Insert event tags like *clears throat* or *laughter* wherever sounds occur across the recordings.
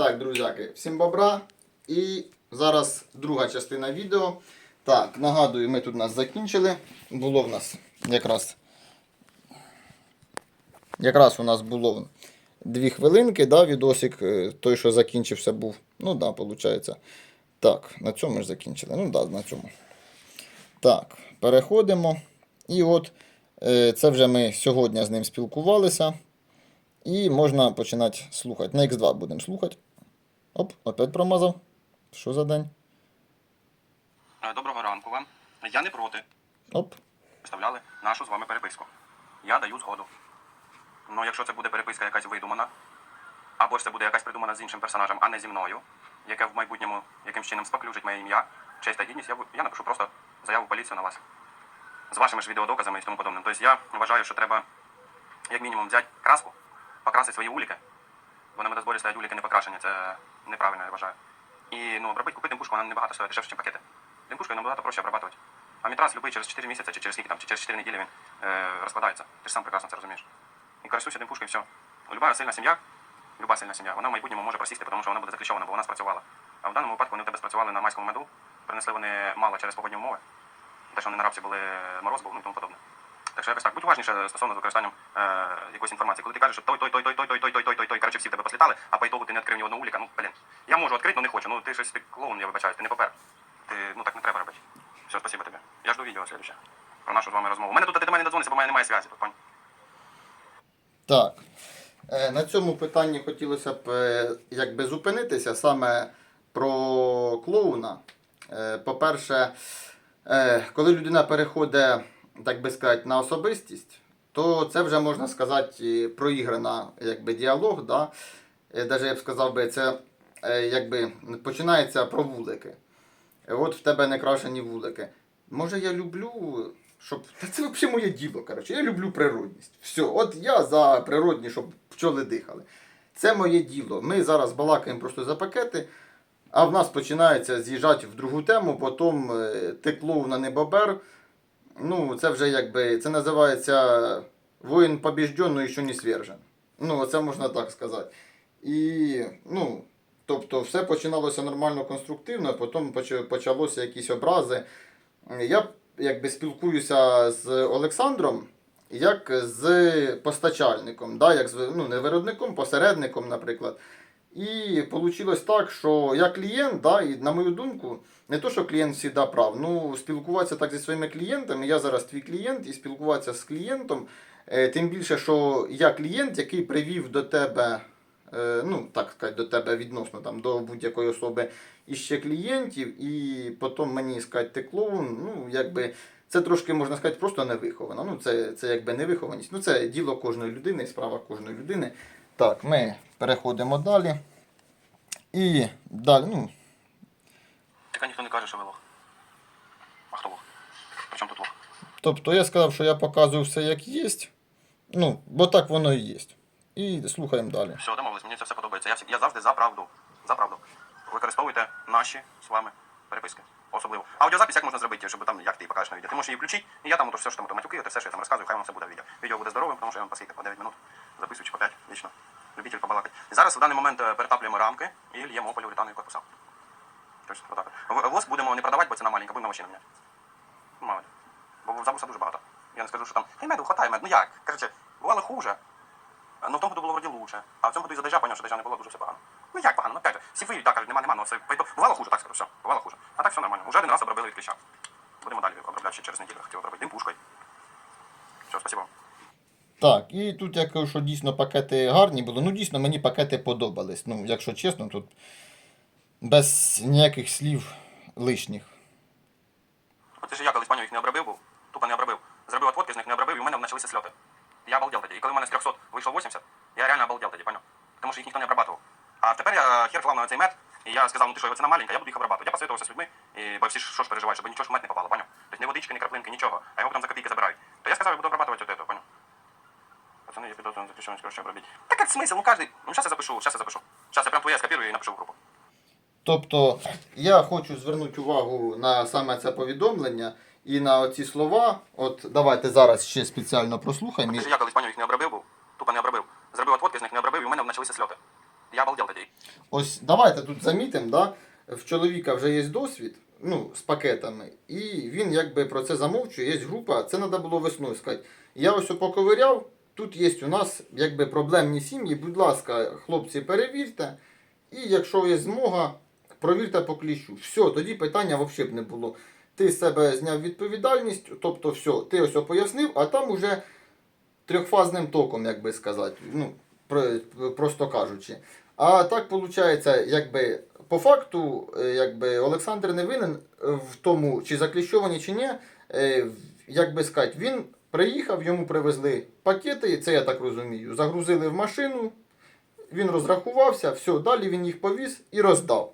Так, друзяки, всім бобра. І зараз друга частина відео. Так, нагадую, ми тут нас закінчили. Було в нас якраз. Якраз у нас було дві хвилинки, да, відосик, е, той, що закінчився, був. Ну да, виходить. Так, на цьому ж закінчили. Ну да, на цьому. Так, переходимо. І от е, це вже ми сьогодні з ним спілкувалися. І можна починати слухати. На X2 будемо слухати. Оп, опять промазав. Що за день? Е, Доброго ранку вам. Я не проти. Оп. Виставляли нашу з вами переписку. Я даю згоду. Ну, якщо це буде переписка якась видумана, або ж це буде якась придумана з іншим персонажем, а не зі мною, яке в майбутньому якимсь чином споклюжить моє ім'я, честь та гідність, я, я напишу просто заяву в поліцію на вас. З вашими ж відеодоказами і тому подобним. Тобто я вважаю, що треба, як мінімум, взяти краску, покрасити свої уліки. Бо на медозборі стоять уліки не покрашені, це неправильно, я вважаю. І ну, обробити, купити димпушку, вона набагато стоїть дешевше, ніж пакети. Димпушкою набагато проще обрабатувати. А мітрас любий через 4 місяці, чи через скільки там, чи через 4 неділі він е, розкладається. Ти ж сам прекрасно це розумієш. І користуйся димпушкою, і все. Люба сильна сім'я, люба сильна сім'я, вона в майбутньому може просісти, тому що вона буде закліщована, бо вона спрацювала. А в даному випадку вони в тебе спрацювали на майському меду, принесли вони мало через погодні умови. Те, що вони на рабці були мороз був, ну і тому подобне. Так що якось так, будь уважніше стосовно з використанням е, якоїсь інформації. Коли ти кажеш, що той, той, той, той, той, той, той, той, той, той, коротше, всі в тебе послітали, а по ітогу ти не відкрив ні одного уліка, ну, блін. Я можу відкрити, але не хочу. Ну, ти щось ти клоун, я вибачаюсь, ти не попер. Ти, ну, так не треба робити. Все, спасибо тобі. Я жду відео слідуще. Про нашу з вами розмову. У мене тут ти до мене не дзвониться, бо в мене немає зв'язку. Так. Е, На цьому питанні хотілося б е, якби зупинитися саме про клоуна. Е, По-перше, е, коли людина переходить, так би сказати, на особистість, то це вже можна сказати проіграна якби, діалог. Да? Навіть я б сказав би, це е, якби починається про вулики. Е, От в тебе не крашені вулики. Може, я люблю, щоб. Та це взагалі моє діло. Коротше. Я люблю природність. Все, от я за природні, щоб пчоли дихали. Це моє діло. Ми зараз балакаємо просто за пакети, а в нас починається з'їжджати в другу тему, потім е, ти клоуна не бобер. Ну, це вже якби. Це називається воїн побіжденний, що не свержен. Ну, це можна так сказати. І, ну, тобто, все починалося нормально конструктивно, потім поч- почалося якісь образи. Я якби спілкуюся з Олександром як з постачальником, да, як з ну, не виробником, посередником, наприклад. І вийшло так, що я клієнт, да, і на мою думку, не то, що клієнт завжди прав, ну спілкуватися так зі своїми клієнтами, я зараз твій клієнт, і спілкуватися з клієнтом, е, тим більше, що я клієнт, який привів до тебе, е, ну так сказати, до тебе відносно там, до будь-якої особи іще клієнтів, і потім мені сказати, ти клоун, ну якби. Це трошки можна сказати просто невиховано. Ну, це, це якби невихованість. Ну, це діло кожної людини, справа кожної людини. Так, ми переходимо далі. І далі, ну, Тільки ніхто не каже, що ви лох. А хто лох? При чому тут лох? тобто я сказав, що я показую все як є. Ну, бо так воно і є. І слухаємо далі. Все, домовились, мені це все подобається. Я, всі- я завжди за правду. За правду. Використовуйте наші з вами переписки. Особливо. Аудіозапис як можна зробити, щоб там як ти покажеш на відео. Ти можеш її включити, і я там то все, що там матюки, це все, що я там розказую, хай воно все буде в відео. Відео буде здоровим, тому що я вам по скільки, по 9 минут записую чи по 5, вічно. Любитель побалакати. І зараз в даний момент е, перетаплюємо рамки і льємо поліуретанові корпуса. Тобто, отак. Воск будемо не продавати, бо ціна маленька, будемо машину міняти. Мало. Бо запуса дуже багато. Я не скажу, що там, «Ей, меду, хватай мед. Ну як? Короче, бувало хуже. Ну, в тому году було вроді лучше. А в цьому году із-за дождя поняв, що дождя не було дуже все погано. Ну як погано? Ну опять же, сіфи так кажуть, нема, нема, ну це. Бувало хуже, так скажу, все. Бувало хуже. А так все нормально. Уже один раз обробили від кліща. Будемо далі обробляти ще через неділю. Хотів обробити димпушкою. Все, спасибо. Так, і тут я кажу, що дійсно пакети гарні були. Ну, дійсно, мені пакети подобались. Ну, якщо чесно, тут без ніяких слів лишніх. От ти ж я колись паню їх не обробив був, тупо не обробив. Зробив отводки з них не обробив, і в мене почалися сльоти. Я обалдел тоді. І коли в мене з 300 вийшло 80, я реально обалдел тоді, поняв? Тому що їх ніхто не обрабатував. А тепер я хер клав на цей мед, і я сказав, ну ти що, його ціна маленька, я буду їх обрабатувати. Я посоветувався з людьми, і, бо всі що ж переживають, щоб нічого ж в мед не попало, поняв? Тобто ні водички, ні краплинки, нічого, а його потім за копійки забирають. То я сказав, я буду обрабатувати от это, поняв? Пацаны, я піду запишу, короче, обробить. Так как смысл? Ну каждый. Ну сейчас я запишу, сейчас я запишу. Сейчас я прям твоє скопирую і напишу в групу. Тобто я хочу звернути увагу на саме це повідомлення і на оці слова. От давайте зараз ще спеціально прослухаємо. Ти ж я колись паню їх не обробив був, тупо не обробив. Зробив отводки з них не обробив, і в мене почалися сльоти. Я обалдел тоді. ось давайте тут замітимо, да, в чоловіка вже є досвід ну, з пакетами, і він якби про це замовчує, є група, це треба було весною сказати. Я ось поковиряв, тут є у нас якби проблемні сім'ї, будь ласка, хлопці, перевірте, і якщо є змога, провірте по кліщу. Все, тоді питання взагалі б не було. Ти з себе зняв відповідальність, тобто все, ти ось пояснив, а там уже трьохфазним током, як би сказати, ну, просто кажучи. А так виходить, якби по факту, е, якби Олександр не винен в тому, чи закліщовані, чи ні. Е, Як би сказати, він приїхав, йому привезли пакети, це я так розумію, загрузили в машину, він розрахувався, все, далі він їх повіз і роздав.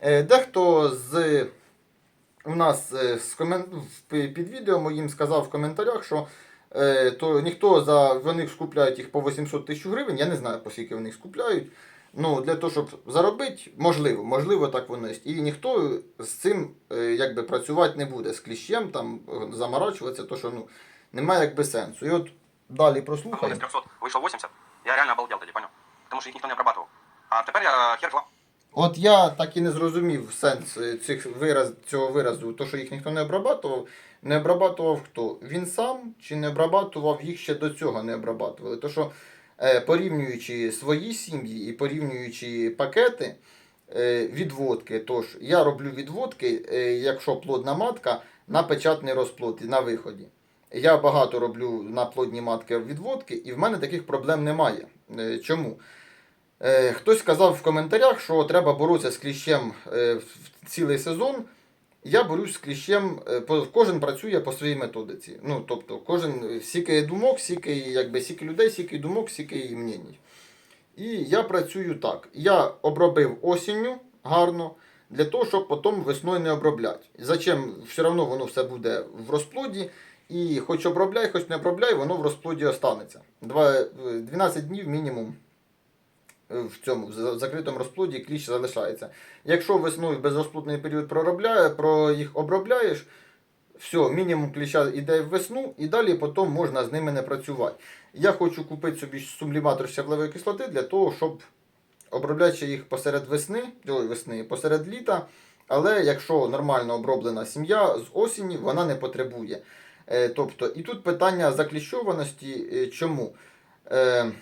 Е, Дехто з у нас е, під відео моїм сказав в коментарях, що е, то ніхто за вони скупляють їх по 800 тисяч гривень. Я не знаю, по скільки вони їх скупляють. Ну, для того, щоб заробити, можливо, можливо, так воно є. І ніхто з цим якби працювати не буде з кліщем, там заморачуватися, то що ну, немає якби сенсу. І от далі прослухаємо. 300 вийшов 80, я реально обалдел тоді, поняв? Тому що їх ніхто не обрабатував. А тепер я хер клав. От я так і не зрозумів сенс е, цих вираз, цього виразу, то, що їх ніхто не обрабатував. Не обрабатував хто? Він сам чи не обрабатував їх ще до цього не обрабатували. То що е, порівнюючи свої сім'ї і порівнюючи пакети е, відводки, тож я роблю відводки, е, якщо плодна матка, на печатний розплод і на виході. Я багато роблю на плодні матки відводки, і в мене таких проблем немає. Е, Чому? Е, Хтось сказав в коментарях, що треба боротися з кліщем е, в цілий сезон. Я борюсь з кліщем, кожен працює по своїй методиці. Ну, тобто, кожен сікає думок, сікає, якби, сіки людей, сікає думок, сікає мнень. І я працюю так. Я обробив осінню гарно, для того, щоб потім весною не обробляти. Зачем? Все одно воно все буде в розплоді. І хоч обробляй, хоч не обробляй, воно в розплоді останеться. Е, 12 днів мінімум в цьому в закритому розплоді кліщ залишається. Якщо весною безрозплодний період проробляє, про їх обробляєш, все, мінімум кліща йде в весну, і далі потім можна з ними не працювати. Я хочу купити собі субліматор щавлевої кислоти для того, щоб обробляти їх посеред весни, ой, весни, посеред літа. Але якщо нормально оброблена сім'я з осені, вона не потребує. Е, тобто, і тут питання закліщованості. е, Чому? Е,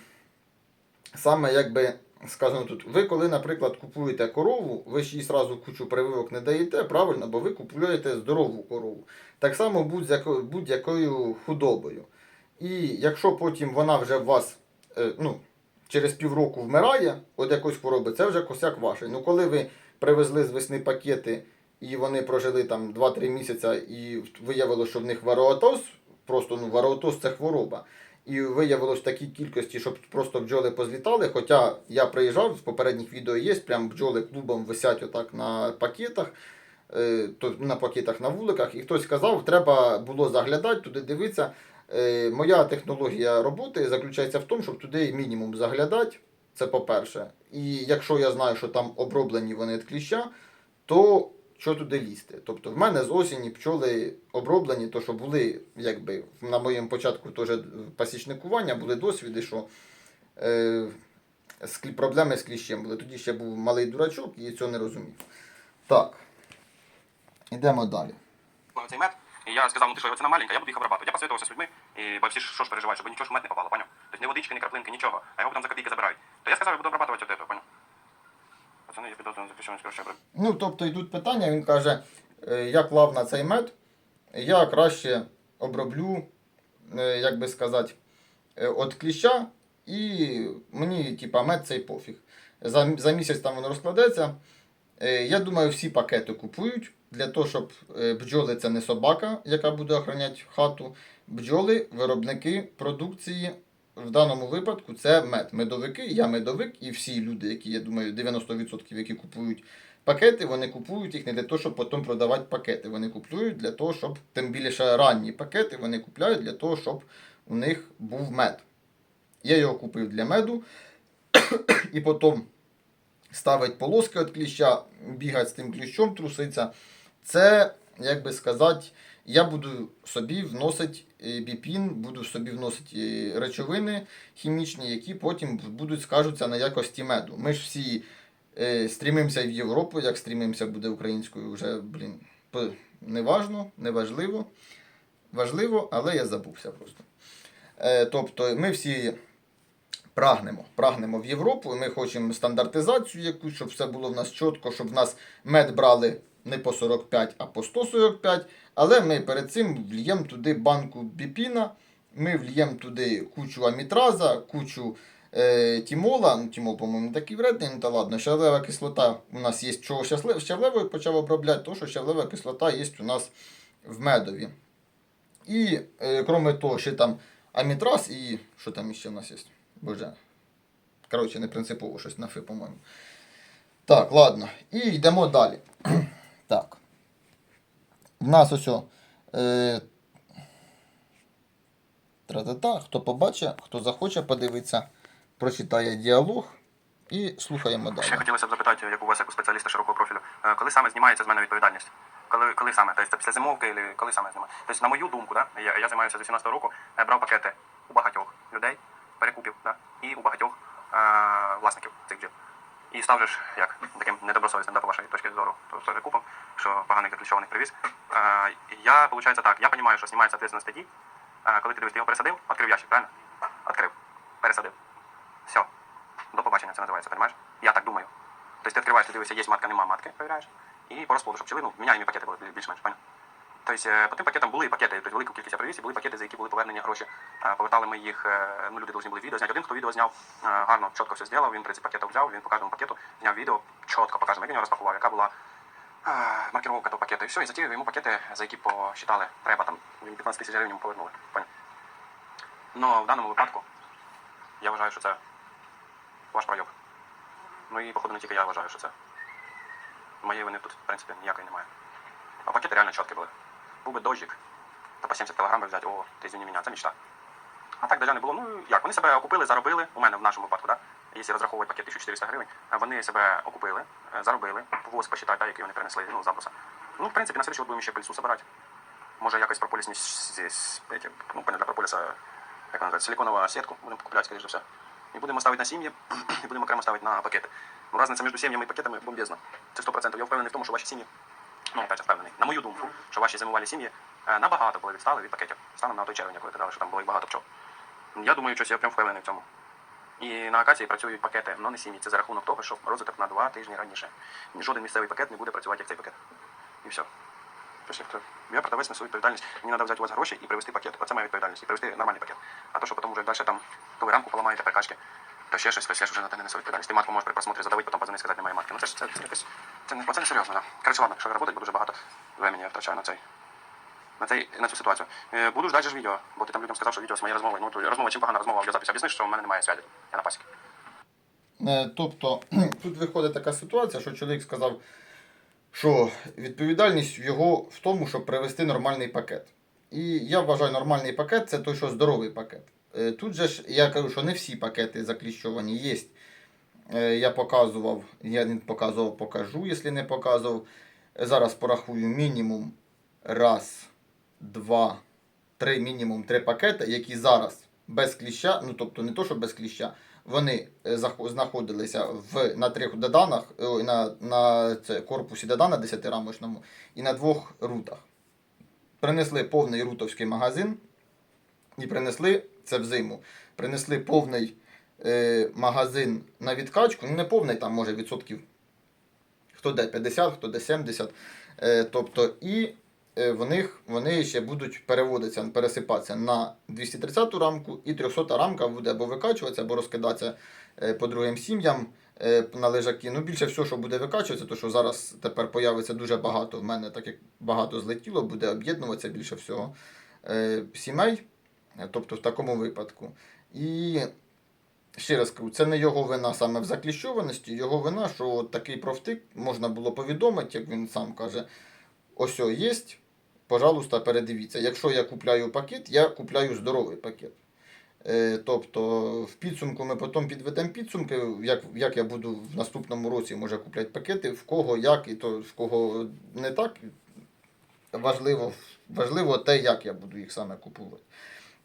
саме якби скажімо тут, ви коли, наприклад, купуєте корову, ви ж їй сразу кучу прививок не даєте, правильно, бо ви купуєте здорову корову. Так само будь-якою худобою. І якщо потім вона вже в вас ну, через півроку вмирає від якоїсь хвороби, це вже косяк ваш. Ну коли ви привезли з весни пакети і вони прожили там 2-3 місяці і виявилося, що в них вароатоз, просто ну, вароатоз це хвороба. І виявилось в такій кількості, щоб просто бджоли позлітали. Хоча я приїжджав, з попередніх відео є, прям бджоли клубом висять отак на пакетах, е, на пакетах на вуликах. І хтось сказав, треба було заглядати, туди дивитися. Е, Моя технологія роботи заключається в тому, щоб туди мінімум заглядати. Це по-перше. І якщо я знаю, що там оброблені вони від кліща, то що туди лізти? Тобто в мене з осені пчоли оброблені, то що були, якби на моєму початку теж пасічникування, були досвіди, що е, проблеми з кліщем були. Тоді ще був малий дурачок і цього не розумів. Так. Ідемо далі. цей мед. І я сказав, ти що, ціна маленька, я буду їх обрабатувати. Я посоветувався з людьми, і бо всі ж що ж переживають, щоб нічого ж в мед не попало, поняв? Тобто ні водички, ні краплинки, нічого. А його там за копійки забирають. То я сказав, я буду обрабатувати от поняв? Пацани, я підозрюю на запрещеність коротше. Ну, тобто йдуть питання, він каже, е, я клав на цей мед, я краще оброблю, е, як би сказати, е, от кліща, і мені, типа, мед цей пофіг. За, за місяць там воно розкладеться. Я думаю, всі пакети купують для того, щоб бджоли це не собака, яка буде охороняти хату. Бджоли, виробники продукції. В даному випадку це мед. Медовики, я медовик, і всі люди, які, я думаю, 90% які купують пакети, вони купують їх не для того, щоб потім продавати пакети. Вони купують для того, щоб тим більше ранні пакети вони купляють для того, щоб у них був мед. Я його купив для меду, *clears throat* і потім ставить полоски від кліща, бігать з тим кліщом, труситься. Це, як би сказати, я буду собі вносити біпін, буду собі вносити е, речовини хімічні, які потім будуть скажуться на якості меду. Ми ж всі Е, стрімимося в Європу, як стрімимося буде українською, вже, блін, неважно, неважливо. Важливо, але я забувся просто. Е, тобто ми всі прагнемо, прагнемо в Європу, ми хочемо стандартизацію якусь, щоб все було в нас чітко, щоб в нас мед брали не по 45, а по 145. Але ми перед цим вліємо туди банку біпіна, ми вліємо туди кучу амітраза, кучу е, тімола. Ну, тімол, по-моєму, такий вредний, ну та ладно. Щавлева кислота у нас є, чого щаслив, щавлевою почав обробляти, то що щавлева кислота є у нас в медові. І, е, кроме того, ще там амітраз і що там ще в нас є? Боже. Коротше, не принципово щось на фи, по-моєму. Так, ладно. І йдемо далі. *clears throat* так. В нас ось. Е, Тра-та-та. Хто побачить, хто захоче подивитися, прочитає діалог і слухаємо далі. Ще хотілося б запитати, як у вас, як у спеціаліста широкого профілю, е, коли саме знімається з мене відповідальність? Коли, коли саме? Тобто після зимовки, або коли саме знімає? Тобто, на мою думку, да, я, я займаюся з 18-го року, я брав пакети у багатьох людей, перекупів, да, і у багатьох е, власників цих бджіл. І став же ж як таким недобросовісним, да, по вашої точки зору, то перекупом, що поганих заключованих привіз. Е, я, виходить так, я розумію, що знімається відповідальність тоді, е, коли ти дивись, ти його пересадив, відкрив ящик, правильно? Відкрив, пересадив. Все. До побачення це називається, розумієш? Я так думаю. Тобто ти відкриваєш, ти дивишся, є матка, нема матки, перевіряєш. І по розплоду, щоб пчели, ну, міняємо пакети були більш-менш, понял? Тобто е, по тим пакетам були пакети, тобто велику кількість я привіз, і були пакети, за які були повернені гроші. Е, Повертали ми їх, ну люди повинні були відео зняти. Один, хто відео зняв, е, гарно, чітко все зробив, він 30 пакетів взяв, він по кожному пакету зняв відео, чітко покажемо, як він розпакував, яка була маркировка того пакету. І все, і затіяв йому пакети, за які посчитали, треба там, він 15 тисяч гривень йому повернули. Понял? Но в даному випадку я вважаю, що це ваш пройоб. Ну і походу не тільки я вважаю, що це. Моєї вини тут, в принципі, ніякої немає. А пакети реально чіткі були. Був би дощик, та по 70 кг би взяти, о, ти звіни мене, це мечта. А так далі не було. Ну як, вони себе окупили, заробили, у мене в нашому випадку, да? якщо розраховувати пакет 1400 гривень, вони себе окупили, е, заробили, ввоз посчитати, да, який вони принесли, ну, заброса. Ну, в принципі, на слідчий год будемо ще пильцу збирати. Може, якось прополісні, с- эти, ну, понятно, для прополіса, як називається, силиконова сітку будемо купляти, скоріше за все. І будемо ставити на сім'ї, *clears throat* і будемо окремо ставити на пакети. Ну, разниця між сім'ями і пакетами бомбезна. Це 100%. Я впевнений в тому, що ваші сім'ї, ну, опять впевнений, на мою думку, що ваші зимувалі сім'ї е, набагато були відстали від пакетів. Станом на той червень, коли казали, що там було їх багато пчол. Я думаю, що я прям впевнений в цьому. І на акації працюють пакети, але не сім'ї. Це за рахунок того, що розвиток на два тижні раніше. Жоден місцевий пакет не буде працювати як цей пакет. І все. Я продавець несу відповідальність. Мені треба взяти у вас гроші і привезти пакет. Оце моя відповідальність. І привезти нормальний пакет. А то, що потім вже далі там, то ви рамку поламаєте, перекачки, то ще щось, то ж вже на те не несу відповідальність. Ти матку можеш при просмотрі задавити, потім позвонити, сказати, немає матки. Ну це ж це, це якось, це не, це не серйозно, да. Коротше, ладно, якщо працювати, бо дуже багато времени я втрачаю на цей. На, цей, на цю ситуацію. Е, буду ждати ж відео, бо ти там людям сказав, що відео з моєї розмови. Ну, то розмова, чим погана розмова, аудіозапис. Об'ясни, що в мене немає зв'язку. Я на пасіки. Е, Тобто *clears throat* тут виходить така ситуація, що чоловік сказав, що відповідальність його в тому, щоб привести нормальний пакет. І я вважаю, нормальний пакет це той, що здоровий пакет. Е, Тут же ж я кажу, що не всі пакети закліщовані є. Е, Я показував, я не показував, покажу, якщо не показував. Зараз порахую мінімум раз, два, три, мінімум три пакети, які зараз без кліща, ну тобто не то, що без кліща, вони е, знаходилися в, на трьох доданах, на, на це, корпусі додана 10-рамочному і на двох рутах. Принесли повний рутовський магазин і принесли це взиму. Принесли повний е, магазин на відкачку, ну не повний, там може відсотків хто де 50, хто де 70. Е, тобто, і е, в них вони ще будуть переводитися, пересипатися на 230 ту рамку, і 300 та рамка буде або викачуватися, або розкидатися е, по другим сім'ям е, на лежаки. Ну, більше всього, що буде викачуватися, то що зараз тепер появиться дуже багато в мене, так як багато злетіло, буде об'єднуватися більше всього сімей, тобто в такому випадку. І ще раз кажу, це не його вина саме в закліщованості, його вина, що от такий профтик можна було повідомити, як він сам каже, ось є, пожалуйста, передивіться. Якщо я купляю пакет, я купляю здоровий пакет. Е, Тобто в підсумку ми потім підведемо підсумки, як, як я буду в наступному році може купляти пакети, в кого як, і то в кого не так. Важливо, важливо те, як я буду їх саме купувати.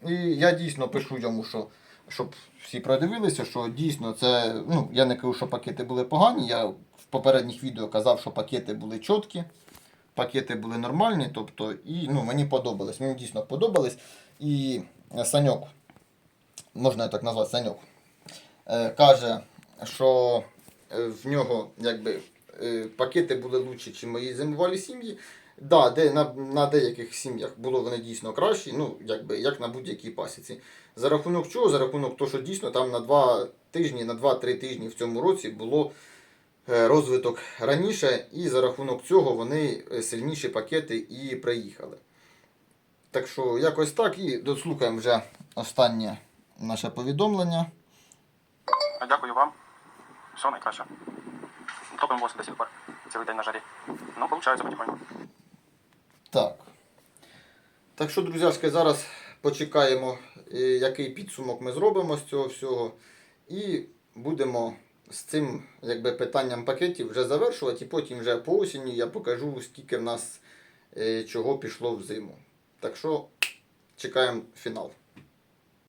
І я дійсно пишу йому, що щоб всі продивилися, що дійсно це. Ну, я не кажу, що пакети були погані. Я в попередніх відео казав, що пакети були чіткі, пакети були нормальні. Тобто, і ну, мені подобались. Мені дійсно подобались. І Саньок, можна так назвати Саньок, е, каже, що е, в нього якби, е, пакети були лучші, ніж мої зимувалі сім'ї. Да, де, на, на деяких сім'ях було вони дійсно кращі, ну, якби, як на будь-якій пасіці. За рахунок чого? За рахунок того, що дійсно там на 2 тижні, на 2-3 тижні в цьому році було е, розвиток раніше, і за рахунок цього вони е, сильніші пакети і приїхали. Так що якось так і дослухаємо вже останнє наше повідомлення. Дякую вам. Все найкраще. Топимо вас до сих пор. Цілий день на жарі. Ну, виходить потихоньку. Так. Що, друзяшки, зараз почекаємо, е, який підсумок ми зробимо з цього всього. І будемо з цим якби, питанням пакетів вже завершувати. І потім вже по осінні я покажу, скільки в нас е, чого пішло в зиму. Так що чекаємо фінал.